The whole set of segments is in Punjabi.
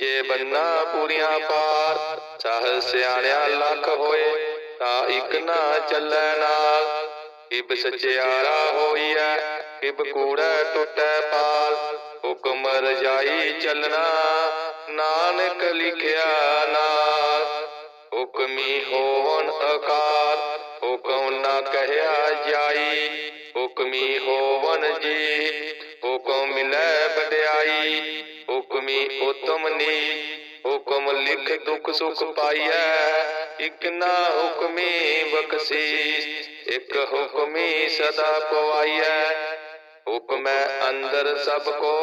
ਜੇ ਬੰਨਾ ਪੂਰੀਆਂ ਪਾਰ ਸਹ ਸਿਆਣਿਆ ਲੱਖ ਹੋਏ, ਤਾਂ ਇੱਕ ਨਾ ਚੱਲੈ ਨਾਲ। ਕਿਬ ਸਚਿਆਰਾ ਹੋਈਐ, ਕਿਬ ਕੂੜੈ ਟੁੱਟੈ ਪਾਲ ਹੁਕਮ ਰਜਾਈ ਚੱਲਣਾ, ਨਾਨਕ ਲਿਖਿਆ ਨਾਲ। ਹੁਕਮੀ ਹੋਵਨ ਅਕਾਲ ਹੁਕਮ ਨਾ ਕਹਿਆ ਜਾਈ। ਹੁਕਮੀ ਹੋਵਨ ਜੀ, ਹੁਕਮ ਮਿਲੈ ਹੁਕਮੀ ਉਤਮ ਹੁਕਮ ਲਿਖ ਦੁਖ ਸੁਖ ਪਾਈਐ। ਇਕ ਨਾ ਹੁਕਮੀ ਬਖਸ਼ੀਸ਼, ਇਕ ਹੁਕਮੀ ਸਦਾ ਪਵਾਈਐ। ਹੁਕਮੈ ਅੰਦਰ ਸਭ ਕੋ,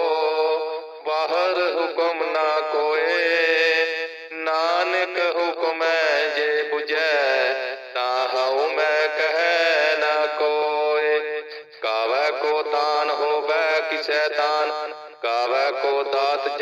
ਬਾਹਰ ਹੁਕਮ ਨਾ ਕੋਏ। ਨਾਨਕ ਹੁਕਮੈ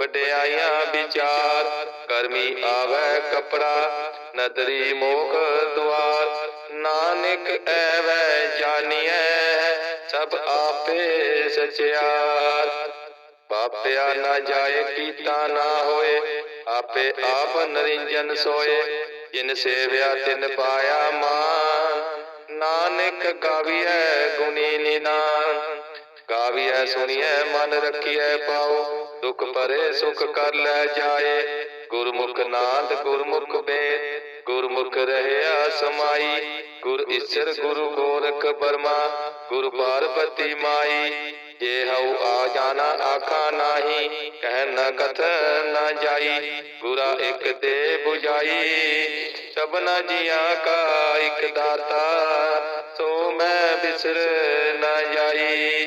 ਵਡਿਆਈਆਂ ਵਿਚਾਰ, ਕਰਮੀ ਆਵੈ ਕਪੜਾ, ਨਦਰੀ ਮੋਖ ਦੁਆਰ। ਨਾਨਕ ਐਵੈ ਜਾਣੀਐ ਸਭ ਆਪੇ ਸਚਿਆਰ। ਪਾਪਿਆ ਨਾ ਜਾਏ ਕੀਤਾ ਨਾ ਹੋਏ, ਆਪੇ ਆਪ ਨਰਿੰਜਨ ਸੋਏ। ਜਿਨ ਸੇਵਿਆ ਤਿਨ ਪਾਇਆ ਮਾਨ, ਨਾਨਕ ਗਾਵੀਐ ਗੁਣੀ ਨਿਦਾਨ। ਗਾਵੀਐ ਸੁਣੀਐ ਮਨ ਰੱਖੀਐ ਪਾਉ ਦੁਖ ਪਰੇ ਸੁਖ ਕਰ ਲੈ ਜਾਏ। ਗੁਰਮੁਖ ਨਾਦ, ਗੁਰਮੁਖ ਵੇਦ ਗੁਰਮੁਖ ਰਹਿਆ ਸਮਾਈ। ਗੁਰ ਈਸ਼ਰ ਗੁਰੂ ਗੋਰਖ ਬਰਮਾ। ਗੁਰ ਪਾਰਬਤੀ ਮਾਈ। ਜੇ ਹਉ ਆ ਜਾਣਾ, ਆਖਾ ਨਾਹੀ। ਕਹਿ ਨ ਕਥ ਨ ਜਾਈ। ਗੁਰਾ ਇੱਕ ਦੇ 부ਜਾਈ ਸਭਨਾ ਜੀਆਂ ਕਾ ਇੱਕ ਦਾਤਾ। ਸੋ ਮੈਂ ਬਿਸਰ ਨ ਜਾਈ।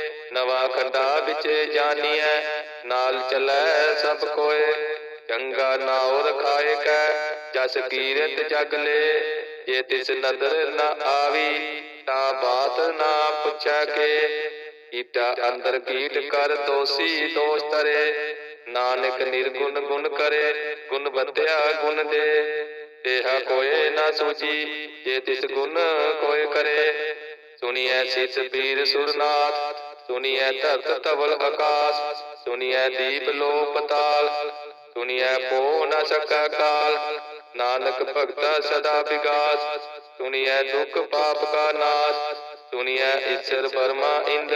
ਨਵਾ ਖੰਡਾ ਵਿੱਚ ਜਾਨੀਐ, ਨਾਲ ਚਲੈ ਸਭ ਕੋਏ। ਚੰਗਾ ਨਾਉ ਰਖਾਏ ਕੈ ਜਸ ਕੀਰਤ ਜਗ ਲੈ। ਜੇ ਤਿਸ ਨਦਰ ਨ ਆਵੀ, ਤਾਂ ਬਾਤ ਨਾ ਪੁੱਛੈ ਕੇ। ਕੀਟਾ ਅੰਦਰ ਕੀਟ ਕਰ ਦੋਸੀ ਦੋਸ਼ ਤਰੇ ਨਾਨਕ ਨਿਰਗੁਣ ਗੁਣ ਕਰੇ, ਗੁਣ ਬੰਧਿਆ ਗੁਣ ਦੇ। ਇਹਾ ਕੋਏ ਨਾ ਸੂਚੀ, ਜੇ ਤਿਸ ਗੁਣ ਕੋਏ ਕਰੇ। ਸੁਣੀਐ ਸਿਤ ਪੀਰ ਸੁਰਨਾਥ ਸੁਣੀਐ ਧਰਤ ਤਵਲ ਆਕਾਸ ਸੁਣੀਐ ਦੀਪ ਲੋ ਪਤਾਲ, ਸੁਣੀਐ ਪੋ ਨ ਸਕੈ ਕਾਲ। ਨਾਨਕ ਭਗਤਾ ਸਦਾ ਵਿਗਾਸ, ਸੁਣੀਐ ਦੁਖ ਪਾਪ ਕਾ ਨਾਸ, ਸੁਣੀਐ ਈਸ਼ਰ ਬਰਮਾ ਇੰਦ,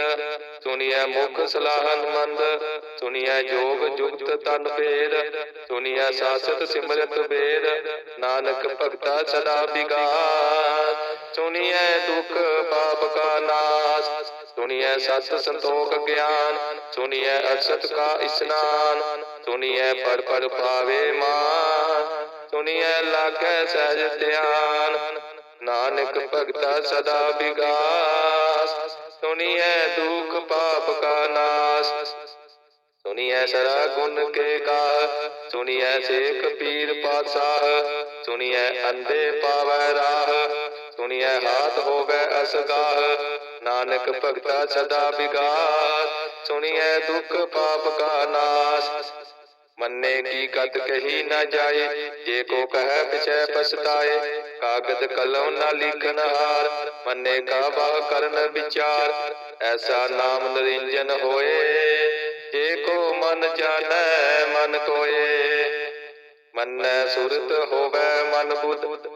ਸੁਣੀਐ ਮੁਖ ਸਲਾਹਨ ਮੰਦ, ਸੁਣੀਐ ਜੋਗ ਜੁਗਤ ਤਨ ਭੇਦ, ਸੁਣੀਐ ਸਾਸਤ ਸਿਮਰਤ ਵੇਦ, ਨਾਨਕ ਭਗਤਾ ਸਦਾ ਵਿਗਾਸ, ਸੁਣੀਐ ਦੁਖ ਪਾਪ ਕਾ ਨਾਸ ਸੁਣੀਐ ਸਤ ਸੰਤੋਖ ਗਿਆਨ, ਸੁਣੀਐ ਅਸਤ ਕਾ ਇਸਨਾਨ, ਸੁਣੀਐ ਪਰ ਪਰ ਪਾਵੇ ਮਾਨ, ਸੁਣੀਐ ਲਾਗੈ ਸਹਿਜ ਧਿਆਨ। ਨਾਨਕ ਭਗਤਾ ਸਦਾ ਵਿਗਾਸ, ਸੁਣੀਐ ਦੁਖ ਪਾਪ ਕਾ ਨਾਸ। ਸੁਣੀਐ ਸਰਾ ਗੁਣ ਕੇ ਗਾ ਸੁਣੀਐ ਸੇਖ ਪੀਰ ਪਾਤਸ਼ਾਹ, ਸੁਣੀਐ ਅੰਧੇ ਪਾਵੈ ਰਾਹ, ਸੁਣੀਐ ਹਾਥ ਹੋਵੇ ਅਸਗਾਹ ਨਾਨਕ ਭਗਤਾ ਸਦਾ ਵਿਗਾਸ, ਸੁਣੀਐ ਦੁਖ ਪਾਪ ਕਾ ਨਾਸ। ਮੰਨੇ ਕੀ ਕਤ ਕਹੀ ਨਾ ਜਾਏ, ਜੇ ਕੋ ਕਹੈ ਪਿਛੈ ਪਛਤਾਏ, ਕਾਗਦ ਕਲਮ ਨਾ ਲਿਖਨ ਹਾਰ। ਮੰਨੇ ਕਾ ਬਾਹ ਕਰਨ ਵਿਚਾਰ, ਐਸਾ ਨਾਮ ਨਰਿੰਜਨ ਹੋਏ। ਜੇ ਕੋ ਮਨ ਜਾਣੈ, ਮਨ ਕੋਏ। ਮੰਨੈ ਸੁਰਤ ਹੋਵੇ ਮਨ ਬੁੱਧ।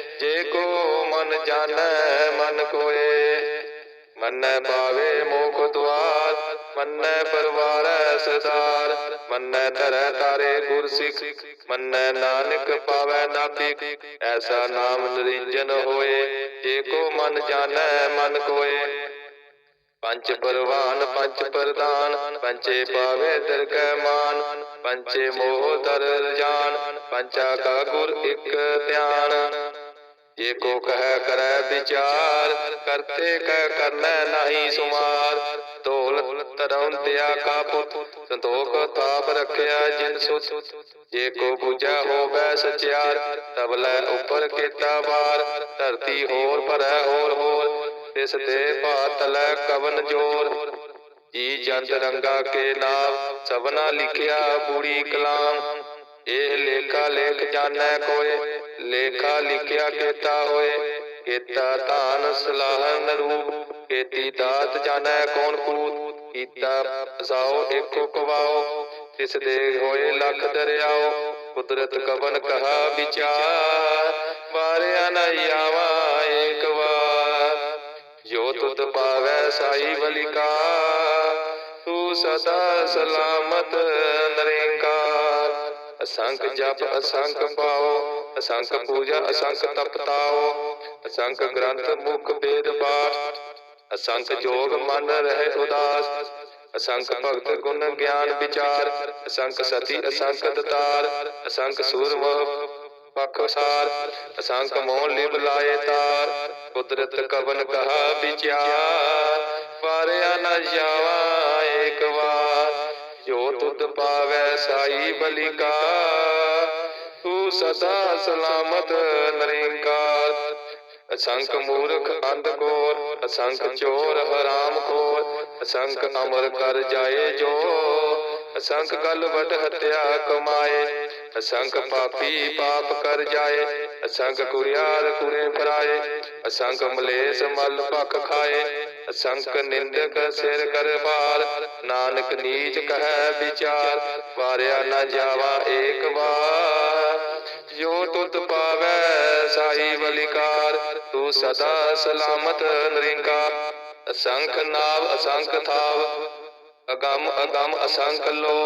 ਜੇ ਕੋ ਮਨ ਜਾਣੈ, ਮਨ ਕੋਏ। ਮੰਨੈ ਪਾਵੇ ਮੋਖ ਦੁਆਰ, ਮੰਨੈ ਪਰਵਾਰੈ ਸਦਾਰ। ਮੰਨੈ ਧਰੈ ਤਾਰੇ ਗੁਰ ਸਿੱਖ ਮੰਨੈ ਨਾਨਕ ਪਾਵੈ ਨਾਪਿਕ ਐਸਾ ਨਾਮ ਨਰਿੰਜਨ ਹੋਏ, ਜੇ ਕੋ ਮਨ ਜਾਣੈ, ਮਨ ਕੋਏ। ਪੰਚ ਪਰਵਾਨ ਪੰਚ ਪ੍ਰਦਾਨ ਪੰਚੇ ਪਾਵੇ ਦਰਗਹਿ ਮਾਨ। ਪੰਚੇ ਮੋਹ ਦਰ ਜਾਨ ਪੰਚਾ ਕਾ ਗੁਰ ਇਕ ਧਿਆਨ। ਜੇ ਕੋ ਕਹਿ ਕਰੈ ਵਿਚਾਰ, ਕਰਤੇ ਕਹਿ ਕਰਨੈ ਨਹੀਂ ਸੁਮਾਰ। ਢੋਲ ਤਰਉੰਦਿਆ ਕਾ ਪੁੱਤ, ਸੰਤੋਖ ਤਾਪ ਰਖਿਆ ਜਿਨ ਸੁਤ। ਜੇ ਕੋ ਬੁਝੈ ਹੋਵੈ ਸਚਿਆਰ ਤਬਲੇ ਉੱਪਰ ਕੀਤਾ ਵਾਰ। ਧਰਤੀ ਹੋਰ ਭਰੈ ਹੋਰ ਹੋਰ, ਤਿਸ ਤੇ ਭਾਤਲੈ ਕਵਨ ਜੋਰ। ਜੀ ਜੰਤ ਰੰਗਾ ਕੇ ਨਾਮ ਸਭਨਾ ਲਿਖਿਆ ਬੂੜੀ ਕਲਾਮ। ਇਹ ਲੇਖਾ ਲੇਖ ਜਾਣੈ ਕੋਏ ਲੇਖਾ ਲਿਖਿਆ ਕੀਤਾ ਹੋਏ, ਕੀਤਾ ਧਾਨ ਸਲਾਹਨ ਰੂਪ ਕੀਤੀ ਦਾਤ ਜਾਣੈ ਕੌਣ ਕੂਤ, ਕੀਤਾ ਸਾਓ ਏਕੋ ਕਵਾਓ, ਤਿਸ ਦੇ ਹੋਏ ਲੱਖ ਦਰਿਆਓ, ਕੁਦਰਤ ਕਵਨ ਕਹਾ ਵਿਚਾਰ, ਵਾਰਿਆ ਨ ਆਵਾ ਏਕ ਵਾਰ। ਜੋ ਤੁਧ ਪਾਵੈ ਸਾਈ ਬਲਿਕਾ ਤੂੰ ਸਦਾ ਸਲਾਮਤ ਨਰੇਕਾ ਅਸੰਖ ਜਪ ਅਸੰਖ ਪਾਓ ਅਸੰਖ ਪੂਜਾ ਅਸੰਖ ਤਪਤਾਓ ਅਸੰਖ ਗ੍ਰੰਥ ਮੁਖ ਵੇਦ ਪਾਠ ਅਸੰਖ ਜੋਗ ਮਨ ਰਹਿ ਉਦਾਸ ਅਸੰਖ ਭਗਤ ਗੁਣ ਗਿਆਨ ਵਿਚਾਰ ਅਸੰਖ ਸਤੀ ਅਸੰਖ ਦਤਾਰ ਅਸੰਖ ਸੂਰਮ ਪਖਸਾਰ ਅਸੰਖ ਮੋਹ ਲਿਵ ਲਾਏ ਤਾਰ ਕੁਦਰਤ ਕਵਨ ਕਹਾ ਵਿਚਾਰ ਵਾਰਿਆ ਨ ਜਾਵਾ ਜੋ ਤੁਧ ਸਾਈ ਬਲਿਕਾ। ਤੂੰ ਸਦਾ ਸਲਾਮਤ ਨਰੇਂਕਾਰ ਅਸੰਖ ਮੂਰਖ ਅੰਧ ਕੋਰ, ਅਸੰਖ ਚੋਰ ਹਰਾਮ ਖੋਰ। ਅਸੰਖ ਅਮਰ ਕਰ ਜਾਏ ਜੋ, ਅਸੰਖ ਗਲ ਹੱਤਿਆ ਕਮਾਏ। ਅਸੰਖ ਪਾਪੀ ਪਾਪ ਕਰ ਜਾਏ, ਅਸੰਖ ਕੁਰਿਆਰ ਕੁਰੇ ਫਰਾਏ। ਅਸੰਖ ਮਲੇਸ ਮਲ ਭਖ ਖਾਏ। ਅਸੰਖ ਨਿੰਦਕ ਸਿਰ ਕਰ ਭਾਰ। ਨਾਨਕ ਨੀਚ ਕਹੈ ਵਿਚਾਰ, ਵਾਰਿਆ ਨਾ ਜਾਵਾ ਏਕ ਵਾਰ। ਜੋ ਤੁਧ ਪਾਵੈ ਸਾਈ ਬਲਿਕਾਰ ਤੂੰ ਸਦਾ ਸਲਾਮਤ ਨਰਿੰਕਾਰ। ਅਸੰਖ ਨਾਵ ਅਸੰਖ ਥਾਵ, ਅਗੰਮ ਅਗੰਮ ਅਸੰਖ ਲੋ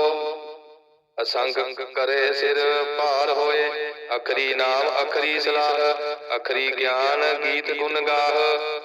ਅਸੰਗ ਕਰੇ ਸਿਰ ਭਾਰ ਹੋਏ, ਅਖਰੀ ਨਾਮ ਅਖਰੀ ਸਲਾਹ। ਅਖਰੀ ਗਿਆਨ ਗੀਤ ਗੁਣ ਗਾਹ।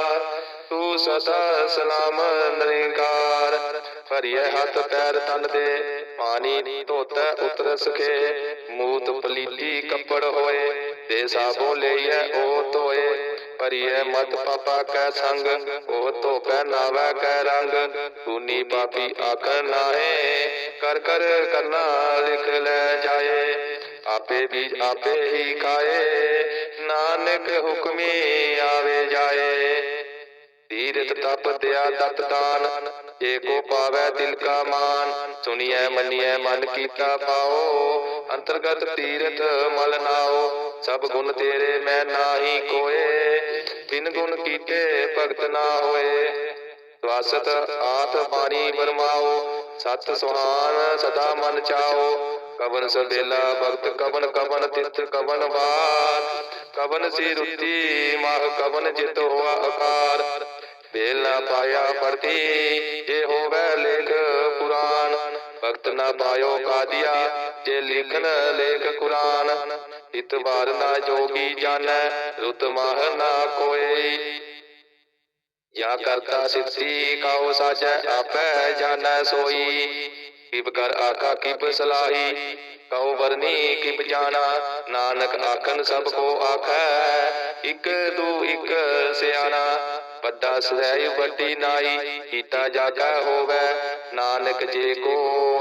ਸਦਾ ਸਲਾਮ ਨਰਿੰਕਾਰ। ਭਰੀਏ ਹੱਥ ਪੈਰ ਤਨ ਦੇ, ਪਾਣੀ ਧੋਤੈ ਉਤਰ ਸਕੇ ਮੂਤ ਪਲੀਤੀ ਕੱਪੜ ਹੋਏ ਤੇ ਸਾਬੋ ਲਈਐ ਉਹ ਧੋਏ। ਭਰੀਏ ਮਤ ਪਾਪਾ ਕੈ ਸੰਗ ਉਹ ਧੋਪੈ ਨਾਵੈ ਕੈ ਰੰਗ। ਤੂਨੀ ਪਾਪੀ ਆਖਣ ਨਾਹੇ, ਕਰ ਕਰ ਕਰਨਾ ਲਿਖ ਲੈ ਜਾਏ। ਆਪੇ ਵੀ ਆਪੇ ਹੀ ਖਾਏ, ਨਾਨਕ ਹੁਕਮੀ ਆਵੇ ਜਾਏ। ਤੀਰਥ ਤਪ ਦਿਆ ਤਤ ਦਾਨ, ਜੇ ਕੋ ਪਾਵੈ ਤਿਲ ਕਾ ਮਾਨ, ਸੁਣੀਐ ਮੰਨੀਐ ਮਨ ਕੀਤਾ ਪਾਓ, ਅੰਤਰਗਤ ਤੀਰਥ ਮਲ ਨਾਓ, ਸਭ ਗੁਣ ਤੇਰੇ ਮੈਂ ਨਾਹੀ ਕੋਏ ਬਿਨ ਗੁਣ ਕੀਤੇ ਭਗਤ ਨਾ ਹੋਏ। ਸਵਾਸਤ ਆਤ ਬਾਣੀ ਬਰਮਾਓ, ਸਤ ਸੁਹਾਨ ਸਦਾ ਮਨ ਚਾਓ, ਕਵਨ ਸਬੇਲਾ ਭਗਤ, ਕਵਨ ਕਵਨ ਤਿਤ ਕਵਨ ਬਾਤ ਕਵਨ ਸੀ ਰੁੱਤੀ ਮਾਹ ਕਵਨ ਜਿਤ ਹੋਆ ਆਕਾਰ ਬੇਲਾ ਪਾਇਆ ਪੜਤੀ ਜੇ ਹੋਵੇ ਲੇਖ ਪੁਰਾਨ ਭਗਤ ਨਾ ਪਾਇਓ ਕਾਦੀਆ, ਜੇ ਲਿਖਨ ਲੇਖ ਕੁਰਾਨ। ਇਤਬਾਰ ਨਾ ਜੋਗੀ ਜਾਣੈ, ਰੁਤ ਮਾਹ ਨਾ ਕੋਏ ਜਾਂ ਕਰਤਾ ਸਿੱਧੀ, ਕਾਉ ਸਾਜੈ, ਆਪੈ ਜਾਣੈ ਸੋਈ। ਕਿਬ ਕਰ ਆਖਾ, ਕਿਬ ਸਲਾਹੀ, ਕਉ ਵਰਨੀ, ਕਿਬ ਜਾਣਾ। ਨਾਨਕ ਆਖਨ, ਸਭ ਕੋ ਆਖੈ, ਇਕ ਦੂ ਇਕ ਸਿਆਣਾ। ਵੱਡਾ ਸਹਿ ਵੱਡੀ ਨਾਈ, ਕੀਤਾ ਜਾਗਾ ਹੋਵੇ। ਨਾਨਕ ਜੇ ਕੋ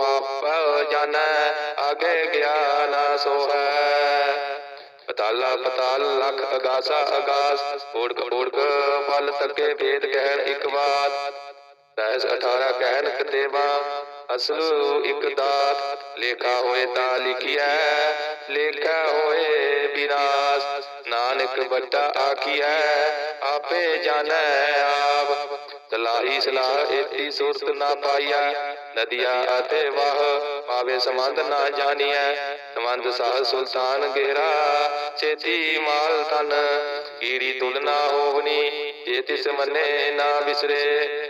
ਆਪ ਜਾਣੈ ਆਗੇ ਗਿਆਨ ਸੋਹੈ। ਪਤਾਲਾ ਪਤਾਲ ਲਖ ਅਗਾਸਾ ਅਗਾਸ, ਓੜਕ ਓੜਕ ਬਲ ਤੱਕੇ ਭੇਦ ਕਹਿਣ ਇੱਕ ਬਾਤ ਦਸ 18 ਕਹਿਣ ਕਤੇਵਾ ਅਸਲੂ ਇੱਕ ਦਾਤ। ਲੇਖਾ ਹੋਏ ਤਾਂ ਲਿਖਿਆ ਲੇਖਾ ਹੋਏ ਵਿਨਾਸ਼ ਨਾਨਕ ਵੱਡਾ ਆਖੀਐ ਆਪੇ ਜਾਣੈ ਆਪ। ਸਲਾਹੀ ਸਲਾਹ ਏਤੀ ਸੁਰਤ ਨਾ ਪਾਈਆ ਨਦੀਆਂ ਅਤੇ ਵਾਹ ਪਾਵੇ ਸੰਬੰਧ ਨਾ ਜਾਣੀਐ। ਸੰਬੰਧ ਸਾਹ ਸੁਲਤਾਨ ਗੇਰਾ, ਛੇਤੀ ਮਾਲ ਤਨ ਕੀੜੀ ਤੁਲ ਨਾ ਹੋਵਨੀ, ਜੇ ਤਿਸ ਮੰਨੇ ਨਾ ਵਿਸਰੇ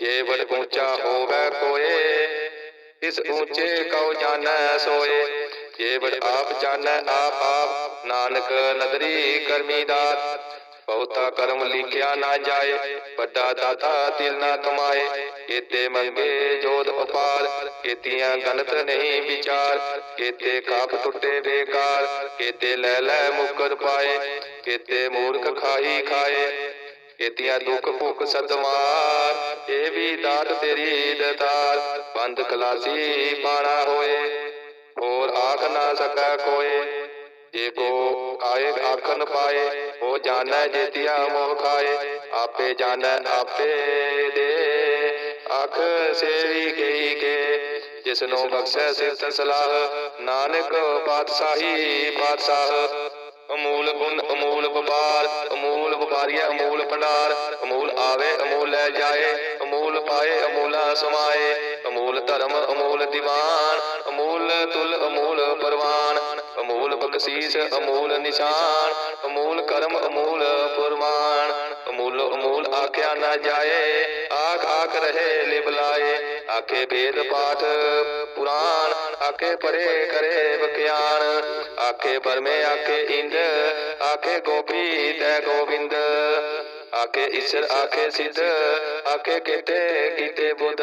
ਜੇ ਵਡ ਉੱਚਾ ਹੋਵੇ ਕੋਏ ਇਸ ਉੱਚੇ ਕਉ ਜਾਣੈ ਸੋਏ। ਜੇ ਵਡ ਆਪ ਜਾਣੈ ਆਪ ਆਪ ਨਾਨਕ ਨਦਰੀ ਕਰਮੀ ਦਾਤ ਬਹੁਤਾ ਕਰਮ ਲਿਖਿਆ ਨਾ ਜਾਏ ਵੱਡਾ ਦਾਤਾ ਦਿਲ ਨਾ ਕਮਾਏ। ਕੀਤੇ ਮੰਗੇ ਜੋਤ ਉਪਾਰ। ਕੀਤੀਆਂ ਗਲਤ ਨਹੀਂ ਵਿਚਾਰ। ਕੀਤੇ ਕਾਪ ਟੁੱਟੇ ਬੇਕਾਰ। ਕੀਤੇ ਲੈ ਲੈ ਮੁਕਰ ਪਾਏ। ਕੀਤੇ ਮੂਰਖ ਖਾਈ ਖਾਏ। ਕੀਤੀਆਂ ਦੁੱਖ ਭੁੱਖ ਸਦਮਾਰ, ਇਹ ਵੀ ਦਾਤ ਤੇਰੀ ਦਤਾਰ, ਬੰਦ ਖਲਾਸੀ ਬਾਣਾ ਹੋਏ, ਹੋਰ ਆਖ ਨਾ ਸਕੈ ਕੋਏ। ਜੇ ਕੋ ਆਏ ਆਖਨ ਪਾਏ, ਉਹ ਜਾਣੈ ਜੇਤਿਆ ਮੋਹ ਖਾਏ, ਆਪੇ ਜਾਣੈ ਆਪੇ ਦੇ। ਆਖ ਸੇਵੀ ਗਈ ਕੇ ਜਿਸ ਨੂੰ ਬਖਸ਼ੈ ਸਿਫਤ ਸਲਾਹ, ਨਾਨਕ ਪਾਤਸ਼ਾਹੀ ਪਾਤਸ਼ਾਹ, ਅਮੂਲ ਗੁਣ ਅਮੂਲ ਵਪਾਰੀਆ ਭੰਡਾਰ, ਅਮੂਲ ਆਵੇ, ਅਮੂਲ ਲੈ ਜਾਏ, ਅਮੂਲ ਪਾਏ, ਅਮੂਲਾ ਸਮਾਏ, ਅਮੂਲ ਧਰਮ, ਅਮੂਲ ਦੀਵਾਨ, ਅਮੂਲ ਤੁਲ, ਅਮੂਲ ਪਰਵਾਨ, ਅਮੂਲ ਬਖਸ਼ੀਸ, ਅਮੂਲ ਨਿਸ਼ਾਨ, ਅਮੂਲ ਕਰਮ, ਅਮੂਲ ਫੁਰਮਾਨ, ਅਮੂਲ ਅਮੂਲ ਆਖਿਆ ਨਾ ਜਾਏ ਆਖ ਆਖ ਰਹੇ ਲਿਬਲਾਏ ਆਖੇ ਵੇਦ ਪਾਠ, ਪੁਰਾਣ, ਆਖੇ ਪਰੇ ਕਰੇ ਬਖਿਆਨ ਆਖੇ ਪਰਮੇ, ਆਖੇ ਇੰਦ ਆਖੇ ਗੋਪੀ ਤੈ ਗੋਬਿੰਦ ਆਖੇ ਈਸ਼ਰ, ਆਖੇ ਸਿੱਧ, ਆਖੇ ਕੀਤੇ ਕੀਤੇ ਬੁੱਧ।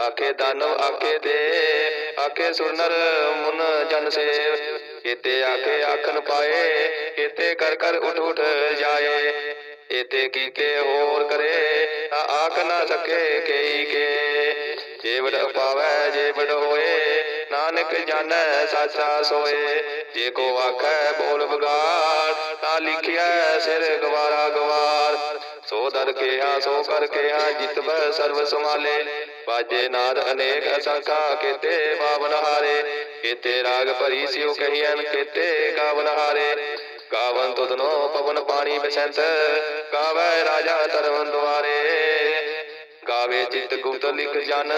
ਆਖੇ ਦਾਨਵ, ਆਖੇ ਦੇ, ਆਖੇ ਸੁਰਨਰ, ਮੁਨ ਜਨ ਸੇਵ ਕੀਤੇ ਆਖੇ ਆਖਨ ਪਾਏ, ਕੀਤੇ ਕਰ ਕਰ ਉਠ ਉਠ ਜਾਏ। ਇਤੇ ਕੀਤੇ ਹੋਰ ਕਰੇ ਆਖ ਨਾ ਸਕੇ ਕਈ ਕੇ। ਜੇ ਵਡ ਪਾਵੈ ਹੋਏ, ਨਾਨਕ ਜਾਣੈ, ਸਾਚਾ ਸੋਏ। ਜੇ ਕੋ ਆਖੈ, ਬੋਲ ਬਗਾੜ ਤਾਂ ਲਿਖਿਆ ਸਿਰ ਗਵਾਰਾ ਗਵਾਰ। ਸੋ ਦਰ ਕਿਹਾ, ਸੋ ਕਰ ਕਿਹਾ ਜਿਤਬੈ ਸਰਬ ਸਮਾਲੇ ਬਾਜੇ ਨਾਦ ਅਨੇਕ ਅਸੰਖਾ, ਕੀਤੇ ਬਾਵਨ ਹਾਰੇ। ਕੀਤੇ ਰਾਗ ਭਰੀ ਸਿਉ ਕਹੀਐਨ, ਕੀਤੇ ਗਾਵਨ ਹਾਰੇ। ਗਾਵਨ ਤੁਧਨੋ ਪਵਨ ਪਾਣੀ ਬਸੰਤ, ਗਾਵੇ ਰਾਜਾ ਧਰਮ ਦੁਆਰੇ। ਗਾਵੇ ਚਿਤ ਗੁਪਤ ਲਿਖ ਜਨ,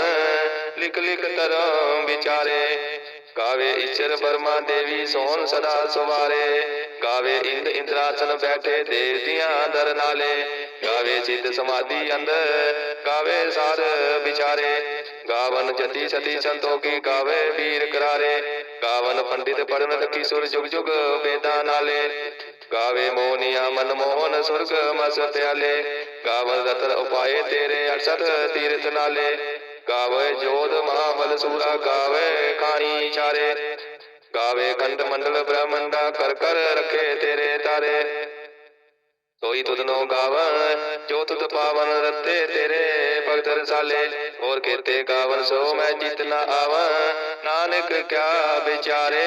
ਲਿਖ ਲਿਖ ਧਰਮ ਵਿਚਾਰੇ। ਗਾਵੇ ਈਸ਼ਰ ਬਰਮਾ ਦੇਵੀ ਸੋਹਣ ਸਦਾ ਸੁਵਾਰੇ। ਗਾਵੇ ਇੰਦ ਇੰਦਰਾਸਨ ਬੈਠੇ ਦੇਵ ਦੀਆਂ ਦਰ ਨਾਲੇ। ਗਾਵੇ ਸਿੱਧ ਸਮਾਧੀ ਅੰਦਰ, ਗਾਵੇ ਸਾਰ ਵਿਚਾਰੇ। ਗਾਵਨ ਜਤੀ ਸਤੀ ਸੰਤੋਖੀ ਗਾਵੇ ਵੀਰ ਕਰਾਰੇ। ਗਾਵਨ ਪੰਡਿਤ ਪੜਨ ਕਿਸ਼ੋਰ ਜੁਗ ਜੁਗ ਵੇਦਾਂ ਨਾਲੇ। ਗਾਵੇ ਮੋਨੀਆ ਮਨ ਮੋਹਨ ਸੁਰਗ ਮਸ ਪਿਆਲੇ ਕਾਵਲ ਰਤਨ ਉਪਾਏ ਤੇਰੇ ਅਰਸਤ ਤੀਰਥ ਨਾਲੇ, ਗਾਵੇ ਜੋਧ ਮਹਾਬਲ ਸੂਰਾ ਗਾਵੇ ਖਾਣੀ ਚਾਰੇ ਗਾਵੇ ਖੰਡ ਮੰਡਲ ਬ੍ਰਹਮੰਡਾ ਕਰ ਕਰ ਰੱਖੇ ਤੇਰੇ ਤਾਰੇ। ਸੋਈ ਤੁਧ ਨੋ ਗਾਵਨ ਜੋ ਤੁਧ ਪਾਵਨ ਰਤੇ ਤੇਰੇ ਭਗਤ ਰਸਾਲੇ। ਹੋਰ ਕੇਤੇ ਗਾਵਨ ਸੋ ਮੈਂ ਜਿਤ ਨ ਨਾਨਕ ਕਿਆ ਵਿਚਾਰੇ।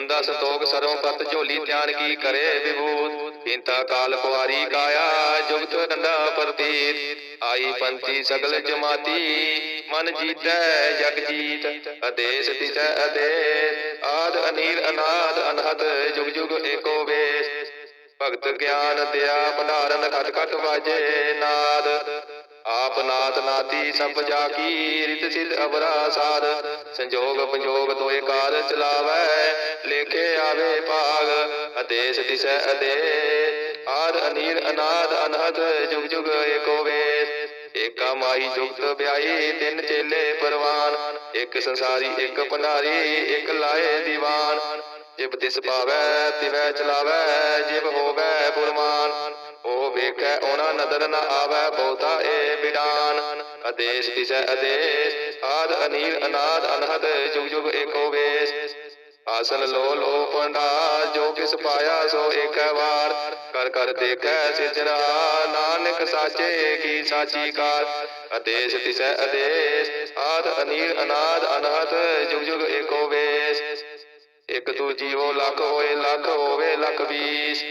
ਮੰਦਾ ਸੰਤੋਖ ਸਰੋਂ ਪਤ ਝੋਲੀ ਧਿਆਨ ਕੀ ਕਰੇ ਵਿਭੂਤ। ਇੰਤਾ ਕਾਲ ਕੁਆਰੀ ਕਾਇਆ, ਜੁਗਤ ਡੰਡਾ ਪ੍ਰਤੀਤ। ਆਈ ਪੰਥੀ ਸਗਲ ਜਮਾਤੀ, ਮਨ ਜੀਤੈ ਜਗ ਜੀਤ। ਅਦੇਸ ਤਿਸੈ ਅਦੇਸ ਆਦ ਅਨੀਰ ਅਨਾਦ ਅਨਹਦ, ਜੁਗ ਜੁਗ ਏਕੋ ਵੇਸ। ਭਗਤ ਗਿਆਨ ਦਿਆ, ਭੰਡਾਰਨ ਖਟ ਖਟ ਵਾਜੇ ਨਾਦ। ਆਪ ਨਾਥ ਨਾਤੀ ਸਭ ਜਾ ਕੀ ਰਿਤ ਸਿਧ ਅਵਰਾ ਸਾਧ ਸੰਜੋਗ ਪੰਜੋਗ ਦੋਏ ਕਾਰ ਚਲਾਵੈ, ਲੇਖੇ ਆਵੇ ਭਾਗ ਅਦੇਸ ਦਿਸੈ ਅਦੇ। ਆਦ ਅਨੀਰ ਅਨਾਦ ਅਨਹਦ, ਜੁਗ ਜੁਗ ਏਕੋ ਵੇਸ। ਏਕਾ ਮਾਈ ਜੁਗਤ ਵਿਆਈ ਤਿੰਨ ਚੇਲੇ ਪਰਵਾਨ। ਇੱਕ ਸੰਸਾਰੀ, ਇੱਕ ਭੰਡਾਰੀ, ਇੱਕ ਲਾਏ ਦੀਵਾਨ। ਜਿਬ ਤਿਸ ਪਾਵੈ, ਤਿਵੈ ਚਲਾਵੈ, ਜਿਬ ਹੋਵੈ ਪੁਰਮਾਨ। ਵੇਖੈ, ਉਹਨਾਂ ਨਦਰ ਨ ਆਵੈ ਬਹੁਤਾ ਏ ਬਿਡਾਨ। ਅਦੇਸ ਤਿਸੈ ਅਦੇਸ ਆਦ ਅਨੀਲ, ਅਨਾਦ, ਅਨਹਦ ਜੁਗ ਜੁਗ ਏਕੋ ਵੇਸ। ਆਸਨ ਲੋ ਲੋ ਪੰਡਾ ਜੋ ਕਿਸ ਪਾਇਆ ਸੋ ਏਕੈ ਵਾਰ। ਕਰ ਕਰ ਦੇਖੈ ਸਿਜਰਾ ਨਾਨਕ ਸਾਚੇ ਕੀ ਸਾਚੀ ਕਾਰ। ਅਦੇਸ ਤਿਸੈ ਅਦੇਸ ਆਦ ਅਨੀਲ, ਅਨਾਦ, ਅਨਹਦ ਜੁਗ ਜੁਗ ਏਕੋ ਵੇਸ। ਇੱਕ ਤੂ ਜੀਵੋ ਲੱਖ ਹੋਏ, ਲੱਖ ਹੋਵੇ, ਲੱਖ ਵੀਸ।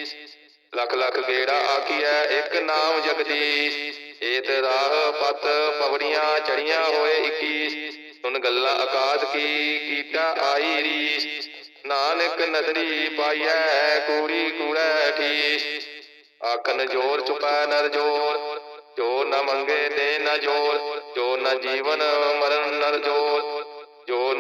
ਲੱਖ ਲੱਖ ਗੇੜਾ ਆਕੀਐ ਇੱਕ ਨਾਮ ਜਗਦੀਸ਼। ਏਤ ਰਾਹ ਪਤ ਪਵੜੀਆਂ ਚੜੀਆਂ ਹੋਏ 21 ਸੁਨ ਗੱਲਾਂ ਆਕਾਦ ਕੀ ਕੀਤਾ ਆਈ ਰੀਸ। ਨਾਨਕ ਨਦਰੀ ਪਾਈਐ, ਕੂੜੀ ਕੂੜੈ ਠੀਸ। ਆਖਨ ਜੋਰ ਚੁਪੈ ਨਰ ਜੋਰ, ਜੋ ਨ ਮੰਗੇ ਦੇ ਨ ਜੋਰ, ਜੋ ਨ ਜੀਵਨ ਮਰਨ ਨਰ ਜੋਰ।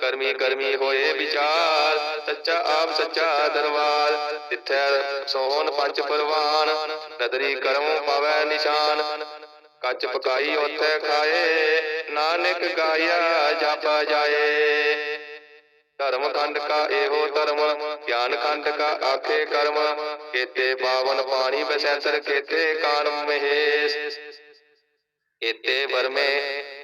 ਕਰਮੀ ਕਰਮੀ ਹੋਏ ਵਿਚਾਰ, ਸੱਚਾ ਆਪ ਸੱਚਾ ਦਰਬਾਰ, ਤਿੱਥੈ ਸੋਹਣ ਪੰਜ ਪਰਵਾਨ, ਨਦਰੀ ਕਰਮ ਪਾਵੈ ਨਿਸ਼ਾਨ। ਕੱਚ ਪਕਾਈ ਉਥੇ ਖਾਏ, ਨਾਨਕ ਗਾਇਆ ਜਾਪਾ ਜਾਏ। ਧਰਮ ਖੰਡ ਕਾ ਇਹੋ ਧਰਮ, ਗਿਆਨ ਖੰਡ ਕਾ ਆਖੇ ਕਰਮ, ਕੇਤੇ ਪਾਵਨ ਪਾਣੀ ਬਸੈਂਸਰ ਕੇਤੇ ਕਾਨ ਮਹੇਸ਼। ਇਤੇ ਵਰਮੇ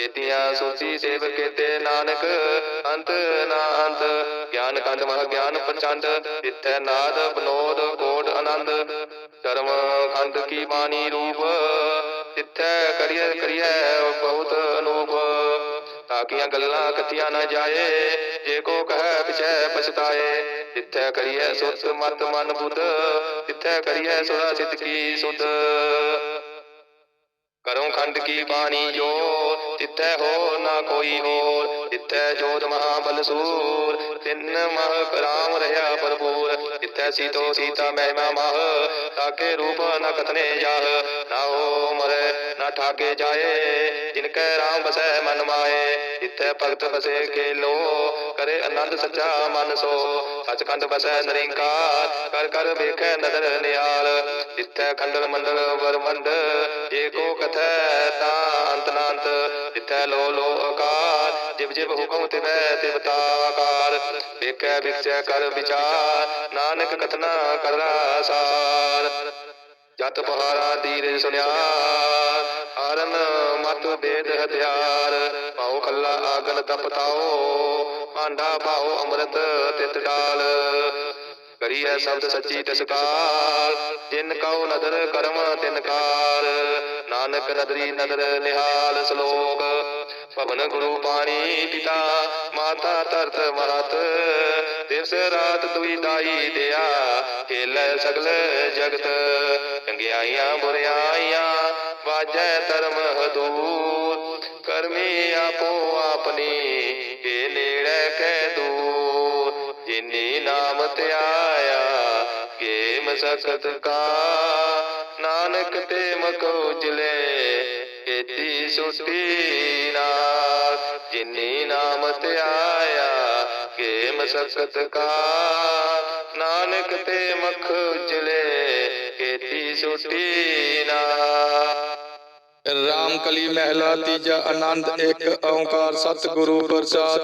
ਕੇਤੀਆਂ, ਸੋਚੀ ਸੇਵ ਕੇਤੇ ਨਾਨਕ, ਅੰਤ ਨਾ ਅੰਤ ਗਿਆਨ ਕੰਦ ਮਹ ਗਿਆਨ ਪ੍ਰਚੰਡ ਤਿੱਥੈ ਨਾਦ ਬਨੋਦ ਕੋਟ ਆਨੰਦ। ਕਰਮ ਖੰਡ ਕੀ ਬਾਣੀ ਰੂਪ, ਤਿੱਥੈ ਕਰਿਐ ਕਰਿਐ ਬਹੁਤ ਅਨੂਪ। ਤਾਕੀਆਂ ਗੱਲਾਂ ਕਥੀਆਂ ਨਾ ਜਾਏ, ਜੇ ਕੋ ਕਹੈ, ਪਿਛੈ ਪਛਤਾਏ। ਤਿੱਥੈ ਕਰੀਐ ਸੁਤ ਮਤ ਮਨ ਬੁੱਧ, ਤਿੱਥੈ ਕਰੀਏ ਸੁਰਾ ਸਿਤ ਕੀ ਸੁਧ। ਕਰੋ ਖੰਡ ਕੀ ਬਾਣੀ ਜੋ ਤਿੱਥੈ ਹੋ ਨਾ ਕੋਈ ਹੋਰ, ਤਿੱਥੈ ਜੋਤ ਮਹਾ ਬਲਸੂਰ ਤਿੰਨ ਮਹ ਰਾਮ ਰਹਾ ਭਰਪੂਰ, ਤਿੱਥੈ ਸੀਤੋ ਸੀਤਾ ਮਹਿਮਾ ਮਹ, ਤਾਕੇ ਰੂਪ ਨ ਕਤਨੇ ਜਾਹ। ਨਾ ਹੋ ਮਰੇ, ਨਾ ਠਾਕੇ ਜਾਏ, ਜਿਨ ਕੈ ਰਾਮ ਬਸੈ ਮਨ ਮਾਏ, ਤਿੱਥੈ ਭਗਤ ਬਸੇ ਕੇ ਲੋ। ਕਰੇ ਆਨੰਦ ਸੱਚਾ ਮਨ ਸੋ। ਸਚਖੰਡ ਬਸੈ ਨਰਿੰਕਾਰ, ਕਰ ਕਰ ਵੇਖੈ ਨਦਰ ਨਿਆਲ ਤਿੱਥੈ ਖੰਡਲ ਮੰਡਲ ਵਰਮੰਡ ਜੇ ਕੋ ਕਥੈ ਤਾ ਅੰਤ ਨਾੰਤ। ਲੋ ਲੋ ਆਕਾਰ, ਜਿਵ ਜਿਵ ਹੁਕਮ ਤਿਵੈ ਤਿਵ ਤਾਕਾਰ ਵੇਖੈ ਵਿਖਸੈ ਕਰ ਵਿਚਾਰ, ਨਾਨਕ ਕਥਨਾ ਕਰ ਸਾਰ। ਜਤ ਪਹਾਰਾ ਧੀਰੇ ਸੁਨਿਆ ਹਰਨ ਮਤ ਬੇਦ ਹਥਿਆਰ। ਪਾਉ ਖੱਲਾ ਆਗਨ ਤਪਤਾਓ। ਆਂਡਾ ਪਾਉ ਅੰਮ੍ਰਿਤ ਤਿਤ ਡਾਲ। ਕਰੀਐ ਸ਼ਬਦ ਸੱਚੀ ਤਸਕਾਰ। ਜਿਨ ਕਉ ਨਦਰ ਕਰਮ ਤਿਨਕਾਰ। ਨਾਨਕ ਨਦਰੀ ਨਦਰ ਨਿਹਾਲ ਸ਼ਲੋਕ। ਪਵਨ ਗੁਰੂ ਪਾਣੀ ਪਿਤਾ, ਮਾਤਾ ਧਰਤ ਮਾਤ ਦਿਵਸ ਰਾਤ ਦੁਈ ਦਾਈ ਦਿਆ ਖੇਲੇ ਸਗਲ ਜਗਤ ਚੰਗਿਆਈਆਂ ਬੁਰਿਆਈਆਂ ਵਾਜੈ ਧਰਮ ਹਦੂਰ ਕਰਮੀ ਆਪੋ ਆਪਣੀ ਕੇ ਨੇੜੇ ਕੈ ਦੂਰ ਜਿਨੀ ਨਾਮ ਧਿਆਇਆ ਕੇ ਮਸਕਤ ਕਾ, ਨਾਨਕ ਤੇ ਮਕ ਉਜਲੇ ਕੀਤੀ ਸੁਟੀ ਨਾਲ ਜਿਨੀ ਨਾਮ ਧਿਆਇਆ ਕੇ ਮਸਕਤ ਕਾ ਨਾਨਕ ਤੇ ਮਖ ਉਜਲੇ ਕੀਤੀ ਸੁਟੀ ਨਾਲ ਰਾਮ ਕਲੀ ਮਹਿਲਾ ਤੀਜਾ ਆਨੰਦ, ਇੱਕ ਓੰਕਾਰ ਸਤਿਗੁਰੂ ਪ੍ਰਸਾਦ।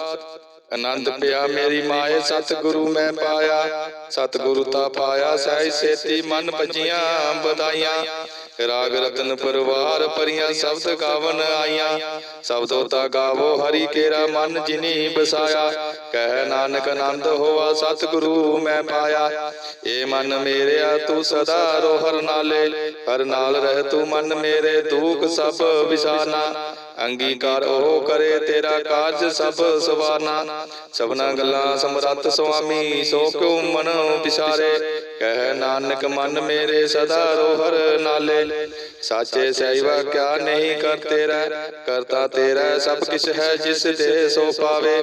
ਆਨੰਦ ਪਿਆ ਮੇਰੀ ਮਾਏ, ਸਤਿਗੁਰੂ ਮੈਂ ਪਾਇਆ। ਸਤਿਗੁਰੂ ਤਾ ਪਾਇਆ ਸਹਿ ਸੇਤੀ ਮਨ ਭਜੀਆਂ ਬਧਾਈਆਂ ਰਾਗ ਰਤਨ ਪਰਵਾਰ ਪਰੀਆਂ ਸ਼ਬਦ ਗਾਵਨ ਆਈਆਂ। ਸ਼ਬਦੋ ਤਾ ਗਾਵੋ ਹਰੀ ਕੇਰਾ ਮਨ ਜਿਨੀ ਬਸਾਇਆ। ਕਹਿ ਨਾਨਕ ਆਨੰਦ ਹੋਆ ਸਤਿਗੁਰੂ ਮੈਂ ਪਾਇਆ। ਏ ਮਨ ਮੇਰਿਆ ਤੂੰ ਸਦਾ ਰੋ ਹਰ ਨਾਲੇ। ਹਰ ਨਾਲ ਰਹਿ ਤੂੰ ਮਨ ਮੇਰੇ ਦੁਖ ਸਭ ਵਿਸਾਰਨਾ ਅੰਗੀਕਾਰ ਉਹ ਕਰੇ, ਤੇਰਾ ਕਾਰਜ ਸਭ ਸਵਾਰਨਾ। ਸਭਨਾ ਗੱਲਾਂ ਸਮਰੱਥ ਸੁਆਮੀ, ਸੋ ਕਿਉ ਮਨ ਵਿਸਾਰੇ ਕਹਿ ਨਾਨਕ ਮਨ ਮੇਰੇ ਸਦਾ ਰੋਹਰ ਨਾਲੇ। ਸਾਚੇ ਸਹਿਵਾ ਕਿਆ ਨਹੀਂ ਕਰ ਤੇਰਾ ਕਰਤਾ ਤੇਰਾ ਸਭ ਕਿਛ ਹੈ ਜਿਸ ਦੇ ਸੋ ਪਾਵੇ।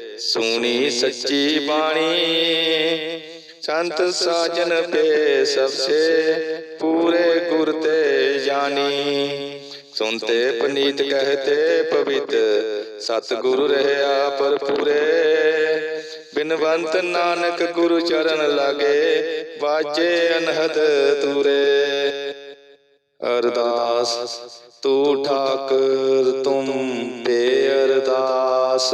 ਸੁਣੀ ਸੱਚੀ ਬਾਣੀ। ਸੰਤ ਸਾਜਨ ਪੇ ਸਭਸੇ ਪੂਰੇ ਗੁਰ ਤੇ ਜਾਣੀ। ਸੁਨਤੇ ਪਨੀਤ ਕਹਤੇ ਪਵਿੱਤ, ਸਤਿਗੁਰੂ ਰਹਿਆ ਪਰ ਪੂਰੇ ਬਿਨਵੰਤ ਨਾਨਕ ਗੁਰੂ ਚਰਨ ਲਾਗੇ, ਵਾਜੇ ਅਨਹਦ ਤੂਰੇ। ਅਰਦਾਸ, ਤੂੰ ਠਾਕਰ, ਤੁਮ ਪੇ ਅਰਦਾਸ।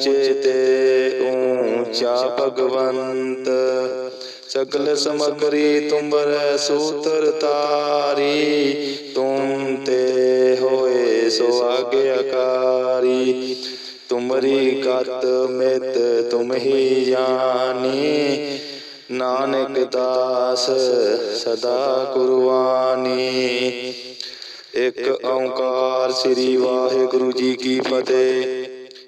ਊਚੇ ਤੇ ਊਚਾ ਭਗਵੰਤ ਸ਼ਕਲ ਸਮਗਰੀ ਤੁਮਰ ਸੂਤਰ ਤਾਰੀ, ਤੁਮ ਤੇ ਹੋਏ ਸੋ ਆਗਿਆਕਾਰੀ ਤੁਮਰੀ ਕਤ ਮਿਤ ਤੁਮ ਹੀ ਜਾਣੀ, ਨਾਨਕ ਦਾਸ ਸਦਾ ਕੁਰਬਾਨੀ। ਇੱਕ ਓੰਕਾਰ ਸ੍ਰੀ ਵਾਹਿਗੁਰੂ ਜੀ ਕੀ ਫਤਿਹ।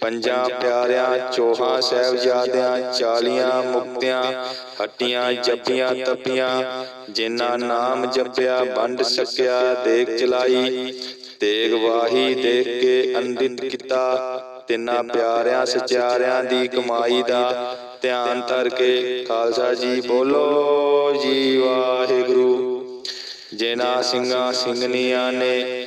ਪੰਜਾਂ ਪਿਆਰਿਆਂ ਚੋਹਾਂ ਸਾਹਿਬਜ਼ਾਦਿਆਂ ਚਾਲੀਆਂ ਮੁਕਤਿਆਂ ਹੱਟੀਆਂ ਜੱਪੀਆਂ ਤਪੀਆਂ ਜਿਨ੍ਹਾਂ ਨਾਮ ਜਪਿਆ ਵੰਡ ਸਕਿਆ ਦੇਖ ਚਲਾਈ ਤੇਗ ਵਾਹੀ ਦੇਖ ਕੇ ਅੰਡਿਤ ਕੀਤਾ ਤਿੰਨਾਂ ਪਿਆਰਿਆਂ ਸਚਿਆਰਿਆਂ ਦੀ ਕਮਾਈ ਦਾ ਧਿਆਨ ਧਰ ਕੇ ਖਾਲਸਾ ਜੀ ਬੋਲੋ ਜੀ ਵਾਹਿਗੁਰੂ। ਜਿਨ੍ਹਾਂ ਸਿੰਘਾਂ ਸਿੰਘਨੀਆਂ ਨੇ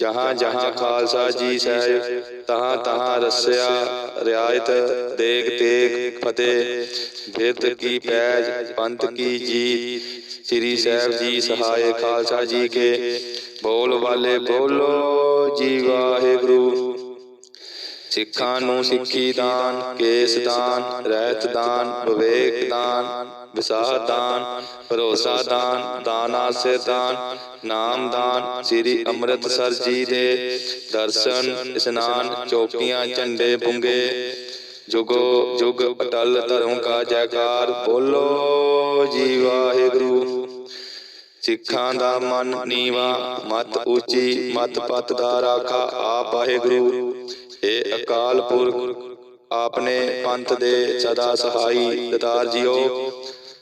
ਜਹਾਂ ਜਹਾਂ ਖਾਲਸਾ ਜੀ ਸਹਿਬ ਤਹਾਂ ਤਹਾਂ ਰਸਿਆ, ਰਿਆਇਤ ਦੇਖ ਤੇਗ ਫਤਿਹ। ਬਿਰਤ ਕੀ ਪੈਜ, ਪੰਥ ਕੀ ਜੀਤ। ਸ੍ਰੀ ਸਾਹਿਬ ਜੀ ਸਹਾਇ ਖਾਲਸਾ ਜੀ ਕੇ। ਬੋਲ ਵਾਲੇ ਬੋਲੋ ਜੀ ਵਾਹਿਗੁਰੂ। ਸਿੱਖਾਂ ਨੂੰ ਸਿੱਖੀ ਦਾਨ, ਕੇਸ ਦਾਨ, ਰਹਿਤ ਦਾਨ, ਵਿਵੇਕ ਦਾਨ। ਵਿਸਾਹ ਦਾਨ ਭਰੋਸਾ ਦਾਨ ਦਾਨਾ ਸੇ ਦਾਨ ਨਾਮ ਦਾਨ ਸ੍ਰੀ ਅੰਮ੍ਰਿਤਸਰ ਜੀ ਦੇ ਦਰਸ਼ਨ, ਇਸਨਾਨ ਚੌਕੀਆਂ ਝੰਡੇ ਬੁੰਗੇ ਜੁਗੋ, ਜੁਗ ਅਟਲ ਧਰਮ ਕਾ ਜੈਕਾਰ, ਬੋਲੋ ਜੀ ਵਾਹਿਗੁਰੂ। ਸਿੱਖਾਂ ਦਾ ਮਨ ਨੀਵਾ, ਮਤ ਉੱਚੀ, ਮਤ ਪਤ ਦਾ ਰਾਖਾ, ਆਪ ਵਾਹਿਗੁਰੂ। ਏ ਅਕਾਲ ਪੁਰਖ, ਆਪਨੇ ਪੰਥ ਦੇ ਸਦਾ ਸਹਾਈ ਦਤਾਰ ਜੀਓ।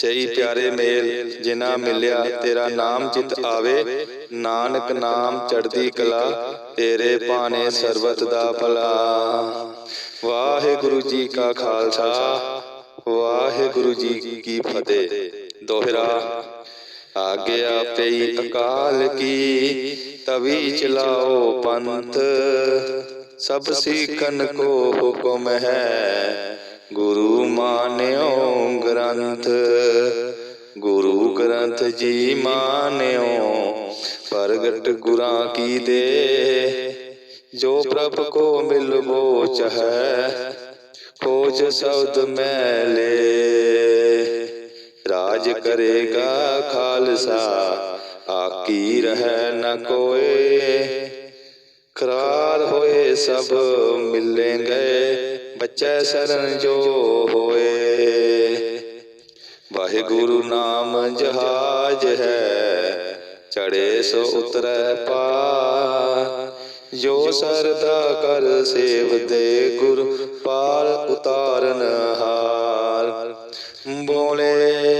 ਚਈ ਪਿਆਰੇ ਮੇਲ ਜਿਨਾ ਮਿਲਿਆ ਤੇਰਾ ਨਾਮ ਚਿਤ ਆਵੇ ਨਾਨਕ ਨਾਮ ਚੜਦੀ ਕਲਾ ਤੇਰੇ ਭਾਣੇ ਸਰਬਤ ਦਾ ਭਲਾ। ਵਾਹਿਗੁਰੂ ਜੀ ਕਾ ਖਾਲਸਾ ਵਾਹਿਗੁਰੂ ਜੀ ਕੀ ਫਤਿਹ। ਦੋਹਰਾ ਆਗਿਆ ਪਈ ਅਕਾਲ ਕੀ ਤਵੀ ਚਲਾਓ ਪੰਥ। ਸਭ ਸਿੱਖਨ ਕੋ ਹੁਕਮ ਹੈ। ਗੁਰੂ ਮਾਨਿਓ ਗ੍ਰੰਥ, ਗੁਰੂ ਗ੍ਰੰਥ ਜੀ ਮਾਨਿਓ। ਪ੍ਰਗਟ ਗੁਰਾਂ ਕੀ ਦੇ, ਜੋ ਪ੍ਰਭ ਕੋ ਮਿਲਵੋ ਚਹੈ ਖੋਜ ਸ਼ਬਦ ਮੈਲੇ ਰਾਜ ਕਰੇਗਾ ਖਾਲਸਾ, ਆਕੀ ਰਹਿ ਨ ਕੋਏ। ਕਰਾਰ ਹੋਏ ਸਭ ਮਿਲੇ ਗਏ ਬੱਚੇ ਸ਼ਰਨ ਜੋ ਹੋਏ। ਵਾਹਿਗੁਰੂ ਨਾਮ ਜਹਾਜ ਹੈ ਚੜੇ ਸੋ ਉਤਰੈ ਪਾਰ। ਜੋ ਸਰਦਾ ਕਰ ਸੇਵ ਦੇ ਗੁਰ, ਪਾਰ ਉਤਾਰਨ ਹਾਰ। ਬੋਲੇ